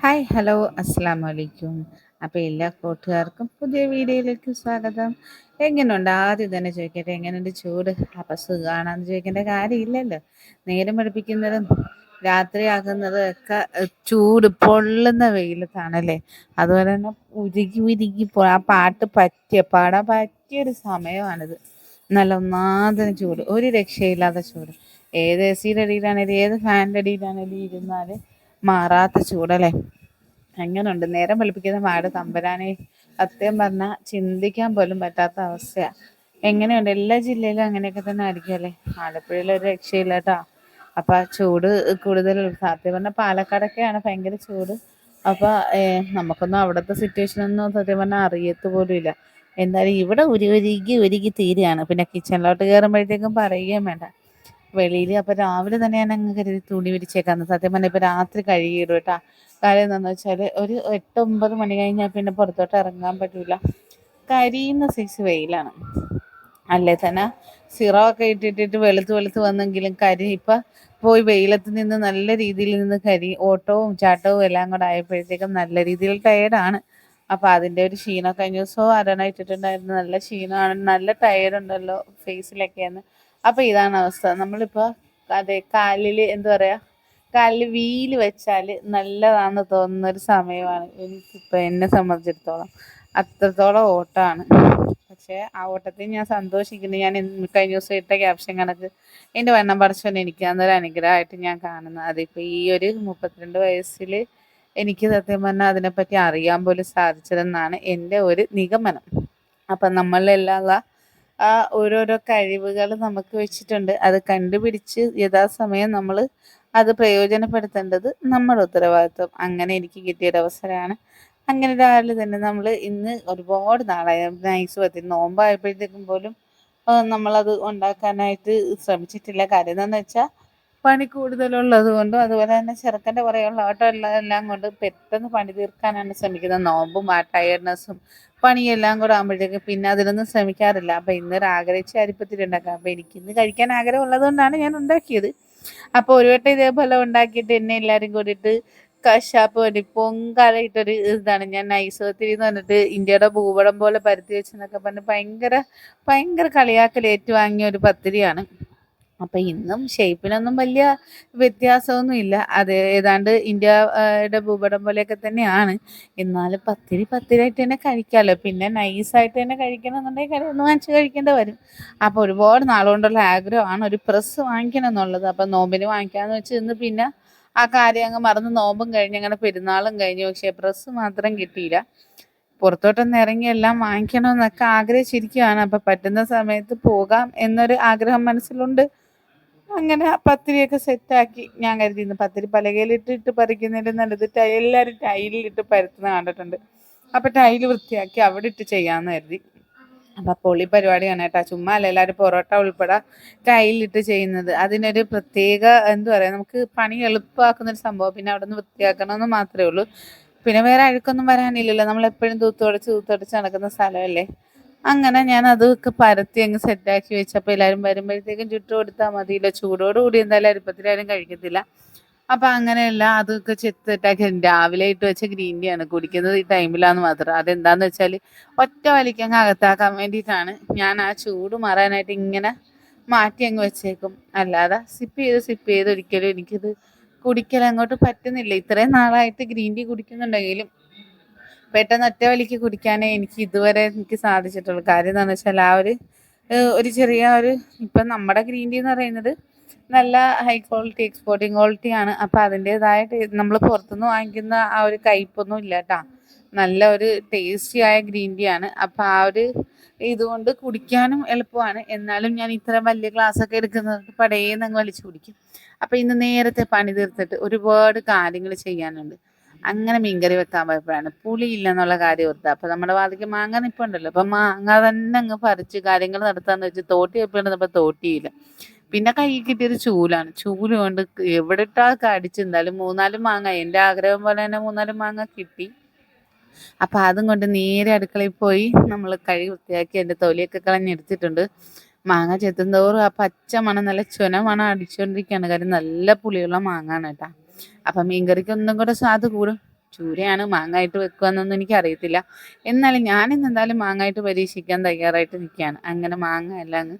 Hi hello അസ്സാം വലൈക്കും അപ്പോൾ എല്ലാ കൂട്ടുകാർക്കും പുതിയ വീഡിയോയിലേക്ക് സ്വാഗതം. എങ്ങനെയുണ്ട് ആദ്യം തന്നെ ചോദിക്കട്ടെ എങ്ങനെയുണ്ട് ചൂട്? അപ്പം സുഖമാണെന്ന് ചോദിക്കേണ്ട കാര്യമില്ലല്ലോ. നേരം പഠിപ്പിക്കുന്നതും രാത്രിയാകുന്നതും ഒക്കെ ചൂട് പൊള്ളുന്ന വെയിലത്താണല്ലേ? അതുപോലെ തന്നെ ഉരുകി ഉരുകി പോ ആ പാട്ട് പറ്റിയ പാടാൻ പറ്റിയൊരു സമയമാണിത്. നല്ല ഒന്നാന്തരം ചൂട് ഒരു രക്ഷയില്ലാത്ത ചൂട്. ഏത് എ സിയുടെ അടിയിലാണേലും ഏത് ഫാനിന്റെ അടിയിലാണേലും ഇരുന്നാൽ മാറാത്ത ചൂടല്ലേ? എങ്ങനെയുണ്ട് നേരം വെളുപ്പിക്കുന്ന മാട് തമ്പരാനെ സത്യം പറഞ്ഞാൽ ചിന്തിക്കാൻ പോലും പറ്റാത്ത അവസ്ഥയാണ് എങ്ങനെയുണ്ട്? എല്ലാ ജില്ലയിലും അങ്ങനെയൊക്കെ തന്നെ ആയിരിക്കും ആലപ്പുഴയിൽ ആലപ്പുഴയിലൊരു രക്ഷയില്ല കേട്ടോ. അപ്പം ആ ചൂട് കൂടുതൽ സത്യം പറഞ്ഞാൽ പാലക്കാടൊക്കെയാണ് ഭയങ്കര ചൂട്. അപ്പോൾ നമുക്കൊന്നും അവിടുത്തെ സിറ്റുവേഷനൊന്നും സത്യം പറഞ്ഞാൽ അറിയത്ത് പോലും ഇല്ല. എന്തായാലും ഇവിടെ ഉരുകി ഉരുകി ഉരുകി തീരുകയാണ്. പിന്നെ കിച്ചണിലോട്ട് കയറുമ്പോഴത്തേക്കും പറയുകയും വേണ്ട. വെളിയിൽ. അപ്പോൾ രാവിലെ തന്നെ ഞാൻ അങ്ങ് കരുതി തുണി വിരിച്ചേക്കാന്ന്. സത്യം പറഞ്ഞാൽ ഇപ്പോൾ രാത്രി കഴുകിയിടും കേട്ടോ. കാര്യം എന്താണെന്ന് വെച്ചാൽ ഒരു എട്ട് ഒമ്പത് മണി കഴിഞ്ഞാൽ പിന്നെ പുറത്തോട്ട് ഇറങ്ങാൻ പറ്റില്ല കരിയുന്ന സൈസ് വെയിലാണ്. അല്ലേ തന്നെ സിറോ ഒക്കെ ഇട്ടിട്ടിട്ട് വെളുത്ത് വെളുത്ത് വന്നെങ്കിലും കരി ഇപ്പം പോയി വെയിലത്ത് നിന്ന് നല്ല രീതിയിൽ നിന്ന് കരി ഓട്ടവും ചാട്ടവും എല്ലാം കൂടെ ആയപ്പോഴത്തേക്കും നല്ല രീതിയിൽ ടയേർഡാണ് അപ്പോൾ അതിന്റെ ഒരു ക്ഷീണം കഴിഞ്ഞ ദിവസവും അരണ ഇട്ടിട്ടുണ്ടായിരുന്നു നല്ല ക്ഷീണമാണ്. നല്ല ടയർഡുണ്ടല്ലോ ഫേസിലൊക്കെയെന്ന് അപ്പോൾ ഇതാണ് അവസ്ഥ. നമ്മളിപ്പോൾ അതെ കാലിൽ എന്താ പറയാ കാലിൽ വീൽ വെച്ചാൽ നല്ലതാന്ന് തോന്നുന്ന ഒരു സമയമാണ്. എനിക്കിപ്പോൾ എന്നെ സംബന്ധിച്ചിടത്തോളം. അത്രത്തോളം ഓട്ടമാണ് പക്ഷെ ആ ഓട്ടത്തിൽ ഞാൻ സന്തോഷിക്കുന്നു. ഞാൻ കഴിഞ്ഞ ദിവസം ഇട്ട ക്യാപ്ഷൻ കണക്ക് എന്റെ വണ്ണം പറച്ചോൻ എനിക്ക് അന്നൊരു അനുഗ്രഹമായിട്ട് ഞാൻ കാണുന്നത് അതിപ്പോൾ ഈ ഒരു മുപ്പത്തിരണ്ട് വയസ്സിൽ എനിക്ക് സത്യം പറഞ്ഞാൽ അതിനെപ്പറ്റി അറിയാൻ പോലും സാധിച്ചതെന്നാണ് എന്റെ ഒരു നിഗമനം. അപ്പം നമ്മളിലുള്ള ആ ഓരോരോ കഴിവുകൾ നമുക്ക് വെച്ചിട്ടുണ്ട്. അത് കണ്ടുപിടിച്ച് യഥാസമയം നമ്മൾ അത് പ്രയോജനപ്പെടുത്തേണ്ടത് നമ്മുടെ ഉത്തരവാദിത്വം. അങ്ങനെ എനിക്ക് കിട്ടിയൊരു അവസരമാണ്. അങ്ങനെ രാവിലെ തന്നെ നമ്മൾ ഇന്ന് ഒരുപാട് നാളായി. നൈസ് പറ്റി നോമ്പായപ്പോഴത്തേക്കും പോലും നമ്മളത് ഉണ്ടാക്കാനായിട്ട് ശ്രമിച്ചിട്ടില്ല. കാര്യം എന്താണെന്ന് വെച്ചാൽ പണി കൂടുതലുള്ളത് കൊണ്ടും അതുപോലെ തന്നെ ചെറുക്കന്റെ കുറേയുള്ള ഓട്ടം എല്ലാം കൊണ്ട് പെട്ടെന്ന് പണി തീർക്കാനാണ് ശ്രമിക്കുന്നത്. നോമ്പും ആ ടയർനെസ്സും പണിയെല്ലാം കൂടെ ആകുമ്പോഴത്തേക്ക് പിന്നെ അതിനൊന്നും ശ്രമിക്കാറില്ല. അപ്പം ഇന്നൊരു ആഗ്രഹിച്ച അരിപ്പത്തിൽ ഉണ്ടാക്കാം അപ്പം എനിക്കിന്ന് കഴിക്കാൻ ആഗ്രഹം ഉള്ളതുകൊണ്ടാണ് ഞാൻ ഉണ്ടാക്കിയത്. അപ്പോൾ ഒരു വട്ടം ഇതേപോലെ ഉണ്ടാക്കിയിട്ട് എന്നെ എല്ലാവരും കൂടിയിട്ട് കശാപ്പ് വേണ്ടി പൊങ്കാലയിട്ടൊരു ഇതാണ്. ഞാൻ നൈസോത്തിരി എന്ന് പറഞ്ഞിട്ട് ഇന്ത്യയുടെ ഭൂപടം പോലെ പരത്തി വെച്ചെന്നൊക്കെ പറഞ്ഞ് ഭയങ്കര ഭയങ്കര കളിയാക്കൽ ഏറ്റുവാങ്ങിയ ഒരു പത്തിരിയാണ്. അപ്പം ഇന്നും ഷേപ്പിലൊന്നും വലിയ വ്യത്യാസമൊന്നും ഇല്ല. അത് ഏതാണ്ട് ഇന്ത്യയുടെ ഭൂപടം പോലെയൊക്കെ തന്നെയാണ്. എന്നാലും പത്തിരി പത്തിരിയായിട്ട് തന്നെ കഴിക്കാമല്ലോ പിന്നെ നൈസായിട്ട് തന്നെ കഴിക്കണം എന്നുണ്ടെങ്കിൽ കടയിൽ ഒന്ന് വാങ്ങിച്ച് കഴിക്കേണ്ടി വരും. അപ്പോൾ ഒരുപാട് നാളുകൊണ്ടുള്ള ആഗ്രഹമാണ് ഒരു പ്രസ് വാങ്ങിക്കണം എന്നുള്ളത്. അപ്പം നോമ്പിന് വാങ്ങിക്കാമെന്ന് വെച്ച് ഇന്ന് പിന്നെ ആ കാര്യം അങ്ങ് മറന്ന് നോമ്പും കഴിഞ്ഞ് അങ്ങനെ പെരുന്നാളും കഴിഞ്ഞു. പക്ഷേ പ്രസ് മാത്രം കിട്ടിയില്ല. പുറത്തോട്ടൊന്ന് ഇറങ്ങി എല്ലാം വാങ്ങിക്കണമെന്നൊക്കെ ആഗ്രഹിച്ചിരിക്കുകയാണ്. അപ്പം പറ്റുന്ന സമയത്ത് പോകാം എന്നൊരു ആഗ്രഹം മനസ്സിലുണ്ട്. അങ്ങനെ പത്തിരിയൊക്കെ സെറ്റാക്കി. ഞാൻ കരുതിയിരുന്നു പത്തിരി പലകയിലിട്ടിട്ട് പറിക്കുന്നതിന്റെ നല്ലത് എല്ലാവരും ടൈലിലിട്ട് പരത്തുന്ന കണ്ടിട്ടുണ്ട്. അപ്പം ടൈൽ വൃത്തിയാക്കി അവിടെ ഇട്ട് ചെയ്യാമെന്ന് കരുതി. അപ്പം പൊളി പരിപാടിയാണ് കേട്ടോ. ചുമ്മാ അല്ല എല്ലാവരും പൊറോട്ട ഉൾപ്പെടെ ടൈലിട്ട് ചെയ്യുന്നത്. അതിനൊരു പ്രത്യേക എന്താ പറയുക നമുക്ക് പണി എളുപ്പമാക്കുന്ന ഒരു സംഭവം. പിന്നെ അവിടെ നിന്ന് വൃത്തിയാക്കണമെന്ന് മാത്രമേ ഉള്ളൂ. പിന്നെ വേറെ അഴുക്കൊന്നും വരാനില്ലല്ലോ. നമ്മൾ എപ്പോഴും തൂത്തുടച്ച് തൂത്തുടച്ച് നടക്കുന്ന സ്ഥലമല്ലേ? അങ്ങനെ ഞാൻ അതൊക്കെ പരത്തി അങ്ങ് സെറ്റാക്കി വെച്ചപ്പോൾ എല്ലാവരും വരുമ്പോഴത്തേക്കും ചുട്ടു കൊടുത്താൽ മതിയില്ല. ചൂടോട് കൂടി എന്തായാലും അരിപ്പത്തിലാരും കഴിക്കത്തില്ല. അപ്പം അങ്ങനെയല്ല അതൊക്കെ ചെത്തിട്ടാക്കി രാവിലെ ഇട്ട് വെച്ച ഗ്രീൻ ടീ ആണ് കുടിക്കുന്നത് ഈ ടൈമിലാന്ന് മാത്രം. അതെന്താന്ന് വെച്ചാൽ ഒറ്റ വലിക്കങ്ങ് അകത്താക്കാൻ വേണ്ടിയിട്ടാണ് ഞാൻ ആ ചൂട് മാറാനായിട്ട് ഇങ്ങനെ മാറ്റി അങ്ങ് വെച്ചേക്കും. അല്ലാതെ സിപ്പ് ചെയ്ത് സിപ്പ് ചെയ്ത് ഒരിക്കലും എനിക്കിത് കുടിക്കൽ അങ്ങോട്ട് പറ്റുന്നില്ല. ഇത്രയും നാളായിട്ട് ഗ്രീൻ ടീ കുടിക്കുന്നുണ്ടെങ്കിലും പെട്ടെന്ന് ഒറ്റ വലിക്ക് കുടിക്കാനേ എനിക്ക് ഇതുവരെ എനിക്ക് സാധിച്ചിട്ടുള്ളൂ. കാര്യം എന്താണെന്ന് വെച്ചാൽ ആ ഒരു ഒരു ചെറിയ ഒരു ഇപ്പം നമ്മുടെ ഗ്രീൻ ടീ എന്ന് പറയുന്നത് നല്ല ഹൈ ക്വാളിറ്റി എക്സ്പോർട്ടിങ് ക്വാളിറ്റി ആണ്. അപ്പം അതിന്റെതായ നമ്മൾ പുറത്തുനിന്ന് വാങ്ങിക്കുന്ന ആ ഒരു കയ്പൊന്നും ഇല്ല കേട്ടോ നല്ല ഒരു ടേസ്റ്റി ആയ ഗ്രീൻ ടീ ആണ്. അപ്പം ആ ഒരു ഇതുകൊണ്ട് കുടിക്കാനും എളുപ്പമാണ്. എന്നാലും ഞാൻ ഇത്ര വലിയ ഗ്ലാസ് ഒക്കെ എടുക്കുന്നത് പടയേന്ന് അങ്ങ് വലിച്ചു കുടിക്കും. അപ്പം ഇന്ന് നേരത്തെ പണി തീർത്തിട്ട് ഒരുപാട് കാര്യങ്ങൾ ചെയ്യാനുണ്ട്. അങ്ങനെ മീൻകറി വെക്കാൻ പോയപ്പോഴാണ്. പുളിയില്ല എന്നുള്ള കാര്യം ഓർത്തത് അപ്പൊ നമ്മുടെ വാതിക്ക് മാങ്ങ നിപ്പുണ്ടല്ലോ. അപ്പൊ മാങ്ങ തന്നെ അങ്ങ് പറിച്ച് കാര്യങ്ങൾ നടത്താന്ന് വെച്ച് തോട്ടി വെപ്പിടുന്നപ്പോൾ തോട്ടിയില്ല. പിന്നെ കൈ കിട്ടിയൊരു ചൂലാണ്. ചൂൽ കൊണ്ട് എവിടെ ഇട്ടാ കടിച്ചു എന്തായാലും മൂന്നാൽ മാങ്ങ. എന്റെ ആഗ്രഹം പോലെ തന്നെ മൂന്നാൽ മാങ്ങ കിട്ടി. അപ്പം അതും കൊണ്ട് നേരെ അടുക്കളയിൽ പോയി നമ്മൾ കഴി വൃത്തിയാക്കി എന്റെ തൊലിയൊക്കെ കളഞ്ഞെടുത്തിട്ടുണ്ട് മാങ്ങ ചെത്തുന്തോറും ആ പച്ച മണം നല്ല ചുന മണം അടിച്ചുകൊണ്ടിരിക്കുകയാണ് കാര്യം നല്ല പുളിയുള്ള മാങ്ങ ആണ് കേട്ടോ. അപ്പം മീൻകറിക്ക് ഒന്നും കൂടെ സ്വാദ് കൂടും. ചൂരയാണ് മാങ്ങായിട്ട് വെക്കുകയെന്നൊന്നും എനിക്കറിയത്തില്ല. എന്നാലും ഞാനിന്ന് എന്തായാലും മാങ്ങായിട്ട് പരീക്ഷിക്കാൻ തയ്യാറായിട്ട് നിൽക്കുകയാണ്. അങ്ങനെ മാങ്ങ എല്ലാം അങ്ങ്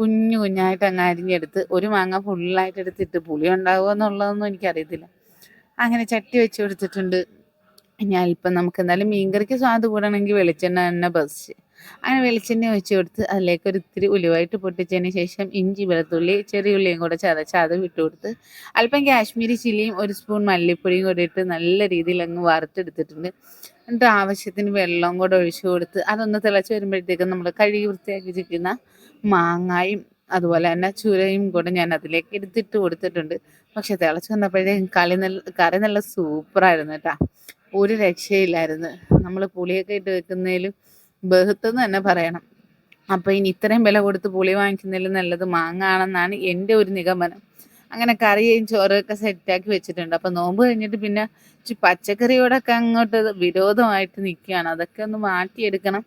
കുഞ്ഞു കുഞ്ഞായിട്ട് അങ്ങ് അരിഞ്ഞെടുത്ത് ഒരു മാങ്ങ ഫുള്ളായിട്ട് എടുത്തിട്ട് പുളി ഉണ്ടാവുമോ എന്നുള്ളതൊന്നും എനിക്കറിയത്തില്ല. അങ്ങനെ ചട്ടി വെച്ച് കൊടുത്തിട്ടുണ്ട്. ഞാൻ ഇപ്പം നമുക്ക് എന്തായാലും മീൻകറിക്ക് സ്വാദ് കൂടണമെങ്കിൽ വെളിച്ചെണ്ണ തന്നെ ബസ് അങ്ങനെ വെളിച്ചെണ്ണ ഒഴിച്ചു കൊടുത്ത് അതിലേക്ക് ഒരു ഇത്തിരി ഉലുവായിട്ട് പൊട്ടിച്ചതിന് ശേഷം ഇഞ്ചി വെളുത്തുള്ളി ചെറിയ ഉള്ളിയും കൂടെ ചതച്ച് അത് വിട്ടുകൊടുത്ത് അല്പം കാശ്മീരി ചില്ലിയും ഒരു സ്പൂൺ മല്ലിപ്പൊടിയും കൂടി ഇട്ട് നല്ല രീതിയിൽ അങ്ങ് വറുത്തെടുത്തിട്ടുണ്ട്. എന്നിട്ട് ആവശ്യത്തിന് വെള്ളം കൂടെ ഒഴിച്ചു കൊടുത്ത് അതൊന്ന് തിളച്ച് വരുമ്പോഴത്തേക്കും നമ്മൾ കഴുകി വൃത്തിയാക്കി വെച്ചിരിക്കുന്ന മാങ്ങായും അതുപോലെ തന്നെ ചുരയും കൂടെ ഞാൻ അതിലേക്ക് എടുത്തിട്ട് കൊടുത്തിട്ടുണ്ട്. പക്ഷെ തിളച്ച് വന്നപ്പോഴത്തേക്കും കളി നല്ല കറി നല്ല സൂപ്പറായിരുന്നു കേട്ടോ. ഒരു രക്ഷയില്ലായിരുന്നു. നമ്മൾ പുളിയൊക്കെ ഇട്ട് വെക്കുന്നതിലും ബഹുത്തെന്ന് തന്നെ പറയണം. അപ്പോൾ ഇനി ഇത്രയും വില കൊടുത്ത് പുളി വാങ്ങിക്കുന്നതിലും നല്ലത് മാങ്ങാണെന്നാണ് എന്റെ ഒരു നിഗമനം. അങ്ങനെ കറിയും ചോറൊക്കെ സെറ്റാക്കി വെച്ചിട്ടുണ്ട്. അപ്പോൾ നോമ്പ് കഴിഞ്ഞിട്ട് പിന്നെ പച്ചക്കറിയോടൊക്കെ അങ്ങോട്ട് വിരോധമായിട്ട് നിൽക്കുകയാണ്. അതൊക്കെ ഒന്ന് മാറ്റിയെടുക്കണം.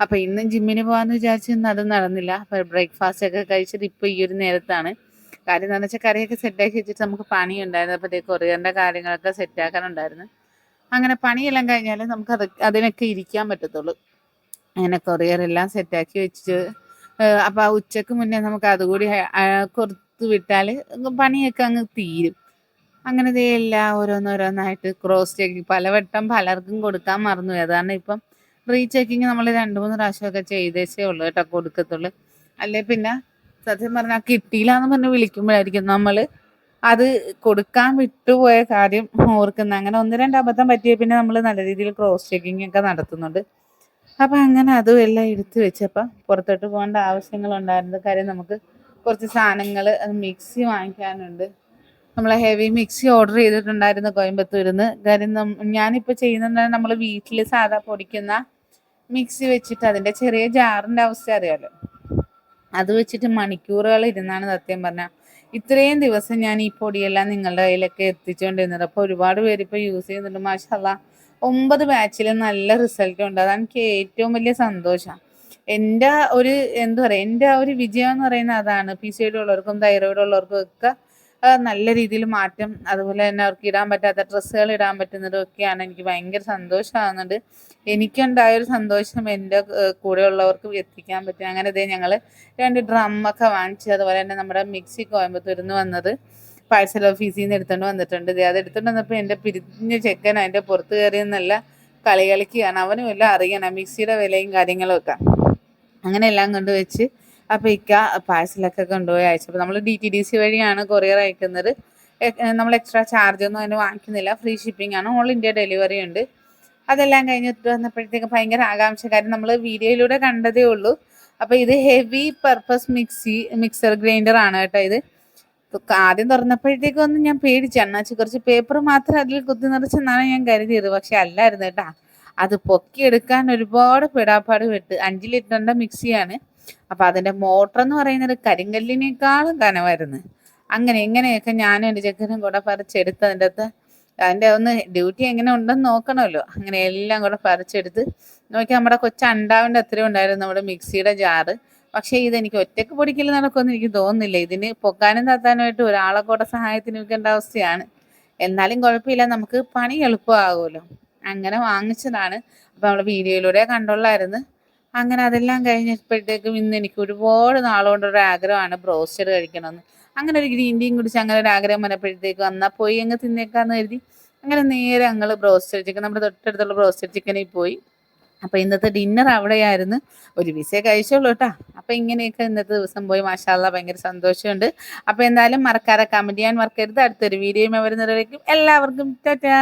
അപ്പോൾ ഇന്നും ജിമ്മിന് പോകാമെന്ന് വിചാരിച്ചിരുന്നു അത് നടന്നില്ല. അപ്പൊ ബ്രേക്ക്ഫാസ്റ്റ് ഒക്കെ കഴിച്ചിട്ട് ഇപ്പോൾ ഈ ഒരു നേരത്താണ്. കാര്യം എന്ന് വെച്ചാൽ കറിയൊക്കെ സെറ്റാക്കി വെച്ചിട്ട് നമുക്ക് പണിയുണ്ടായിരുന്നു. ഇതേ കൊറിയറിന്റെ കാര്യങ്ങളൊക്കെ സെറ്റാക്കാനുണ്ടായിരുന്നു അങ്ങനെ പണിയെല്ലാം കഴിഞ്ഞാൽ നമുക്ക് അത് അതിനൊക്കെ ഇരിക്കാൻ പറ്റത്തുള്ളൂ. അങ്ങനെ കൊറിയറെല്ലാം സെറ്റാക്കി വെച്ച് അപ്പോൾ ആ ഉച്ചയ്ക്ക് മുന്നേ നമുക്ക് അതുകൂടി കൊടുത്ത് വിട്ടാൽ പണിയൊക്കെ അങ്ങ് തീരും. അങ്ങനെ ദേ എല്ലാം ഓരോന്നോരോന്നായിട്ട് ക്രോസ് ചെക്കിങ് പലവട്ടം പലർക്കും കൊടുക്കാൻ മറന്നു അതാണ് ഇപ്പം റീ ചെക്കിങ് നമ്മൾ രണ്ട് മൂന്ന് പ്രാവശ്യമൊക്കെ ചെയ്തേച്ചേ ഉള്ളൂ കേട്ടോ കൊടുക്കത്തുള്ളൂ. അല്ലേ പിന്നെ സത്യം പറഞ്ഞാൽ കിട്ടിയില്ല എന്ന് പറഞ്ഞ് വിളിക്കുമ്പോഴായിരിക്കും നമ്മൾ അത് കൊടുക്കാൻ വിട്ടുപോയ കാര്യം ഓർക്കുന്ന. അങ്ങനെ ഒന്ന് രണ്ട് അബദ്ധം പറ്റിയ പിന്നെ നമ്മൾ നല്ല രീതിയിൽ ക്രോസ് ചെക്കിങ് ഒക്കെ നടത്തുന്നുണ്ട്. അപ്പം അങ്ങനെ അതും എല്ലാം എടുത്തു വെച്ചപ്പം പുറത്തോട്ട് പോകേണ്ട ആവശ്യങ്ങളുണ്ടായിരുന്നു. കാര്യം നമുക്ക് കുറച്ച് സാധനങ്ങൾ മിക്സി വാങ്ങിക്കാനുണ്ട്. നമ്മൾ ഹെവി മിക്സി ഓർഡർ ചെയ്തിട്ടുണ്ടായിരുന്നു കോയമ്പത്തൂരിൽ നിന്ന് കാര്യം ഞാനിപ്പോൾ ചെയ്യുന്ന നമ്മൾ വീട്ടിൽ സാധാ പൊടിക്കുന്ന മിക്സി വെച്ചിട്ട് അതിന്റെ ചെറിയ ജാറിന്റെ അവസ്ഥ അറിയാമല്ലോ അത് വെച്ചിട്ട് മണിക്കൂറുകൾ ഇരുന്നാണ് സത്യം പറഞ്ഞാൽ ഇത്രയും ദിവസം ഞാൻ ഈ പൊടിയെല്ലാം നിങ്ങളുടെ കയ്യിലൊക്കെ എത്തിച്ചുകൊണ്ടിരുന്നത് അപ്പോൾ ഒരുപാട് പേര് ഇപ്പോൾ യൂസ് ചെയ്യുന്നുണ്ട്. മാഷല്ല ഒമ്പത് ബാച്ചിൽ നല്ല റിസൾട്ട് ഉണ്ട്. അതാണ് എനിക്ക് ഏറ്റവും വലിയ സന്തോഷം. എന്റെ ഒരു എന്താ പറയുക എന്റെ ഒരു വിജയം എന്ന് പറയുന്നത് അതാണ്. പി സി ഉള്ളവർക്കും തൈറോയിഡ് ഉള്ളവർക്കും ഒക്കെ നല്ല രീതിയിൽ മാറ്റം അതുപോലെ തന്നെ അവർക്ക് ഇടാൻ പറ്റാത്ത ഡ്രസ്സുകൾ ഇടാൻ പറ്റുന്നതും ഒക്കെയാണ് എനിക്ക് ഭയങ്കര സന്തോഷമാകുന്നുണ്ട് എനിക്കുണ്ടായ ഒരു സന്തോഷം എന്റെ കൂടെ ഉള്ളവർക്ക് എത്തിക്കാൻ പറ്റും. അങ്ങനെ ഇതേ ഞങ്ങൾ രണ്ട് ഡ്രമ്മൊക്കെ വാങ്ങിച്ചു അതുപോലെ തന്നെ നമ്മുടെ മിക്സി കോയമ്പത്തൂരിൽ നിന്ന് വന്നത്. പാഴ്സൽ ഓഫീസിൽ നിന്ന് എടുത്തുകൊണ്ട് വന്നിട്ടുണ്ട്. അത് എടുത്തുകൊണ്ട് വന്നപ്പോൾ എന്റെ പിരിഞ്ഞ ചെക്കൻ അതിന്റെ പുറത്ത് കയറിയെന്നല്ല കളി കളിക്കുകയാണ്. അവനും എല്ലാം അറിയണം. മിക്സിയുടെ വിലയും കാര്യങ്ങളും ഒക്കെ. അങ്ങനെ എല്ലാം കൊണ്ടുവച്ച് അപ്പോൾ ഇക്ക പാഴ്സലൊക്കെ കൊണ്ടുപോയി അയച്ചപ്പോൾ നമ്മൾ ഡി ടി ഡി സി വഴിയാണ് കൊറിയർ അയക്കുന്നത്. നമ്മൾ എക്സ്ട്രാ ചാർജ് ഒന്നും അതിന് വാങ്ങിക്കുന്നില്ല. ഫ്രീ ഷിപ്പിംഗ് ആണ്. ഓൾ ഇന്ത്യ ഡെലിവറി ഉണ്ട്. അതെല്ലാം കഴിഞ്ഞിട്ട് വന്നപ്പോഴത്തേക്ക് ഭയങ്കര ആകാംക്ഷ കാര്യം നമ്മൾ വീഡിയോയിലൂടെ കണ്ടതേ ഉള്ളൂ. അപ്പോൾ ഇത് heavy purpose mixie mixer grinder ആണ് കേട്ടോ ഇത്. ആദ്യം തുറന്നപ്പോഴത്തേക്കും ഒന്നും ഞാൻ പേടിച്ചു അണ്ണാച്ചി കുറച്ച് പേപ്പർ മാത്രം അതിൽ കുത്തി നിറച്ചെന്നാണ് ഞാൻ കരുതിയത്. പക്ഷെ അല്ലായിരുന്നു കേട്ടാ. അത് പൊക്കിയെടുക്കാൻ ഒരുപാട് പിടാപ്പാട് വിട്ട് അഞ്ച് ലിറ്ററിന്റെ മിക്സിയാണ്. അപ്പൊ അതിന്റെ മോട്ടർ എന്ന് പറയുന്നത് കരിങ്കല്ലിനേക്കാളും കനമായിരുന്നു അങ്ങനെ എങ്ങനെയൊക്കെ ഞാനും എന്റെ ചെക്കനും കൂടെ പറിച്ചെടുത്ത് അതിന്റെ അകത്ത് അതിന്റെ ഒന്ന് ഡ്യൂട്ടി എങ്ങനെ ഉണ്ടെന്ന് നോക്കണമല്ലോ. അങ്ങനെ എല്ലാം കൂടെ പറിച്ചെടുത്ത്. നോക്കി നമ്മുടെ കൊച്ചു അണ്ടാവിന്റെ അത്രയും ഉണ്ടായിരുന്നു നമ്മുടെ മിക്സിയുടെ ജാറ്. പക്ഷേ ഇതെനിക്ക് ഒറ്റയ്ക്ക് പൊടിക്കൽ നടക്കുമെന്ന് എനിക്ക് തോന്നുന്നില്ല. ഇതിന് പൊക്കാനും തത്താനുമായിട്ട് ഒരാളെ കൂടെ സഹായത്തിന് വെക്കേണ്ട അവസ്ഥയാണ്. എന്നാലും കുഴപ്പമില്ല. നമുക്ക് പണി എളുപ്പമാകുമല്ലോ. അങ്ങനെ വാങ്ങിച്ചതാണ്. അപ്പം നമ്മൾ വീഡിയോയിലൂടെ കണ്ടുള്ളായിരുന്നു. അങ്ങനെ അതെല്ലാം കഴിഞ്ഞപ്പോഴത്തേക്കും ഇന്ന് എനിക്ക് ഒരുപാട് നാളുകൊണ്ടൊരു ആഗ്രഹമാണ് ബ്രോസ്റ്റർ കഴിക്കണമെന്ന്. അങ്ങനെ ഒരു ഗ്രീൻ ടീയും കുടിച്ച് അങ്ങനെ ഒരു ആഗ്രഹം വന്നപ്പോഴത്തേക്കും എന്നാൽ പോയി അങ്ങ് തിന്നേക്കാന്ന് കരുതി. അങ്ങനെ നേരെ ഞങ്ങൾ ബ്രോസ്റ്റർ ചിക്കൻ നമ്മുടെ തൊട്ടടുത്തുള്ള ബ്രോസ്റ്റർ ചിക്കനിൽ പോയി. അപ്പോൾ ഇന്നത്തെ ഡിന്നർ അവിടെയായിരുന്നു. ഒരു വിസയെ കഴിച്ചോളൂ കേട്ടോ. അപ്പോൾ ഇങ്ങനെയൊക്കെ ഇന്നത്തെ ദിവസം പോയി മാഷാല്ല ഭയങ്കര സന്തോഷമുണ്ട്. അപ്പോൾ എന്തായാലും മറക്കാതെ കമന്റ് ചെയ്യാൻ മറക്കരുത്. അടുത്തൊരു വീഡിയോയും വരുന്നവരേക്കും എല്ലാവർക്കും ടാറ്റാ!